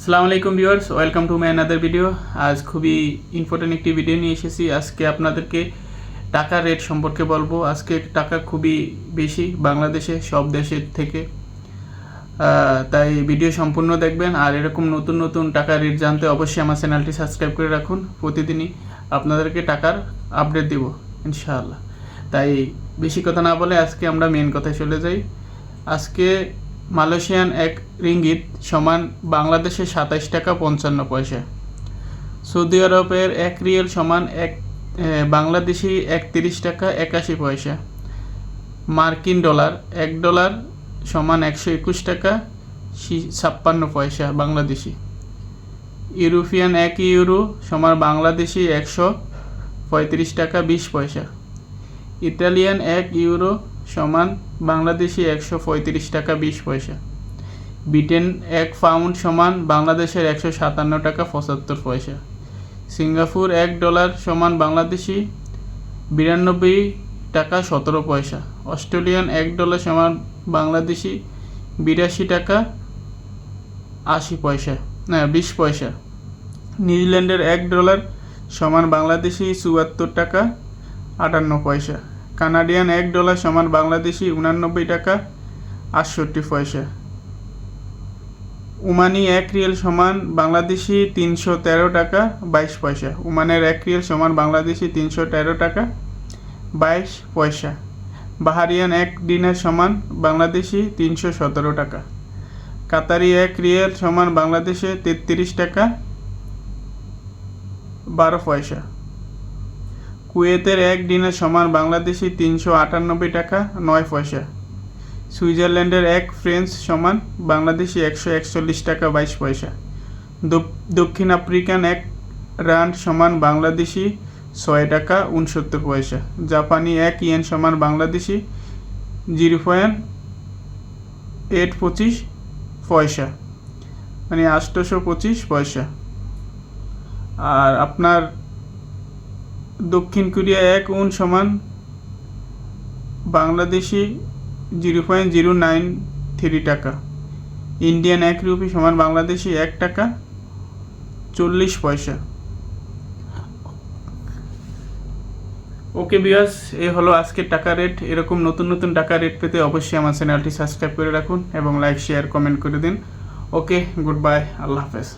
আসসালামু আলাইকুম viewers, welcome to my another video আজ খুবই ইম্পর্টেন্ট একটি ভিডিও নিয়ে এসেছি। আজকে আপনাদেরকে টাকার রেট সম্পর্কে বলব। আজকে টাকা খুবই বেশি বাংলাদেশে, সব দেশের থেকে। তাই ভিডিও সম্পূর্ণ দেখবেন। আর এরকম নতুন নতুন টাকার রেট জানতে অবশ্যই আমার চ্যানেলটি সাবস্ক্রাইব করে রাখুন। প্রতিদিনই আপনাদেরকে টাকার আপডেট দিব, ইনশাআল্লাহ। তাই বেশি কথা না বলে আজকে আমরা মেন কথায় চলে যাই। আজকে মালয়েশিয়ান এক রিঙ্গিত সমান বাংলাদেশে সাতাইশ টাকা পঞ্চান্ন পয়সা। সৌদি আরবের এক রিয়েল সমান এক বাংলাদেশি একত্রিশ টাকা একাশি পয়সা। মার্কিন ডলার এক ডলার সমান একশো একুশ টাকা ছাপ্পান্ন পয়সা বাংলাদেশি। ইউরোপিয়ান এক ইউরো সমান বাংলাদেশি একশো পঁয়ত্রিশ টাকা বিশ পয়সা। ইটালিয়ান এক ইউরো সমান বাংলাদেশি একশো পঁয়ত্রিশ টাকা বিশ পয়সা। ব্রিটেন এক পাউন্ড সমান বাংলাদেশের একশো সাতান্ন টাকা পঁচাত্তর পয়সা। সিঙ্গাপুর এক ডলার সমান বাংলাদেশি বিরানব্বই টাকা সতেরো পয়সা। অস্ট্রেলিয়ান এক ডলার সমান বাংলাদেশি বিরাশি টাকা আশি পয়সা, না, বিশ পয়সা। নিউজিল্যান্ডের এক ডলার সমান বাংলাদেশি চুয়াত্তর টাকা আটান্ন পয়সা। কানাডিয়ান এক ডলার সমান বাংলাদেশি উনানব্বই টাকা আটষট্টি পয়সা। উমানি এক রিয়েল সমান বাংলাদেশি তিনশো তেরো টাকা বাইশ পয়সা। উমানের এক রিয়েল সমান বাংলাদেশি তিনশো তেরো টাকা বাইশ পয়সা। বাহারিয়ান এক দিনের সমান বাংলাদেশি তিনশো সতেরো টাকা। কাতারি এক রিয়েল সমান বাংলাদেশে তেত্রিশ টাকা বারো পয়সা। কুয়েতের এক দিনের সমান বাংলাদেশি তিনশো আটানব্বই টাকা, নয় পয়সা। সুইজারল্যান্ডের এক ফ্রেঞ্চ সমান বাংলাদেশি একশো একচল্লিশ টাকা, বাইশ পয়সা। দক্ষিণ আফ্রিকান এক রান সমান বাংলাদেশি ছয় টাকা, উনসত্তর পয়সা। জাপানি এক ইয়েন সমান বাংলাদেশি জিরো পয়েন্ট এইট পঁচিশ পয়সা। মানে আটশোশো পঁচিশ পয়সা। আর আপনার দক্ষিণ কোরিয়া এক উন সমান Bangladeshi zero point zero nine three taka. Indian এক রুপি সমান বাংলাদেশি এক টাকা চল্লিশ পয়সা। ওকে বিয়াস এই হলো আজকের টাকা রেট। এরকম নতুন নতুন টাকা রেট পেতে অবশ্যই আমার চ্যানেলটি সাবস্ক্রাইব করে রাখুন এবং লাইক, শেয়ার, কমেন্ট করে দিন। ওকে, গুড বাই, আল্লাহ হাফেজ।